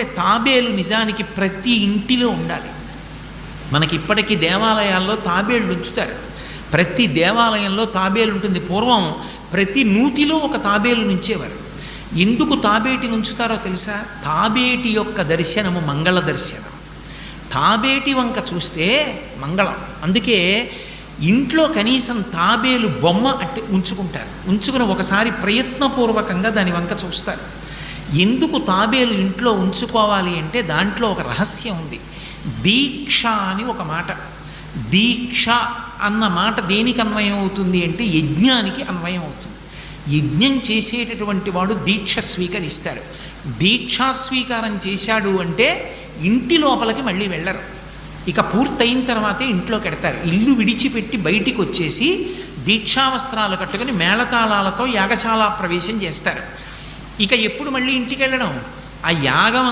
అంటే తాబేలు నిజానికి ప్రతి ఇంటిలో ఉండాలి. మనకి ఇప్పటికీ దేవాలయాల్లో తాబేళ్ళు ఉంచుతారు. ప్రతి దేవాలయంలో తాబేలు ఉంటుంది. పూర్వం ప్రతి నూతిలో ఒక తాబేలు నుంచేవారు. ఎందుకు తాబేటి ఉంచుతారో తెలుసా? తాబేటి యొక్క దర్శనము మంగళ దర్శనం. తాబేటి వంక చూస్తే మంగళం. అందుకే ఇంట్లో కనీసం తాబేలు బొమ్మ అంటే ఉంచుకుంటారు. ఉంచుకుని ఒకసారి ప్రయత్నపూర్వకంగా దాని వంక చూస్తారు. ఎందుకు తాబేలు ఇంట్లో ఉంచుకోవాలి అంటే దాంట్లో ఒక రహస్యం ఉంది. దీక్ష అని ఒక మాట. దీక్ష అన్న మాట దేనికి అన్వయం అవుతుంది అంటే యజ్ఞానికి అన్వయం అవుతుంది. యజ్ఞం చేసేటటువంటి వాడు దీక్ష స్వీకరిస్తాడు. దీక్షా స్వీకారం చేశాడు అంటే ఇంటి లోపలికి మళ్ళీ వెళ్ళరు. ఇక పూర్తయిన తర్వాతే ఇంట్లోకి ఎడతారు ఇల్లు విడిచిపెట్టి బయటికి వచ్చేసి దీక్షావస్త్రాలు కట్టుకుని మేళతాళాలతో యాగశాల ప్రవేశం చేస్తారు. ఇక ఎప్పుడు మళ్ళీ ఇంటికి వెళ్ళడం ఆ యాగం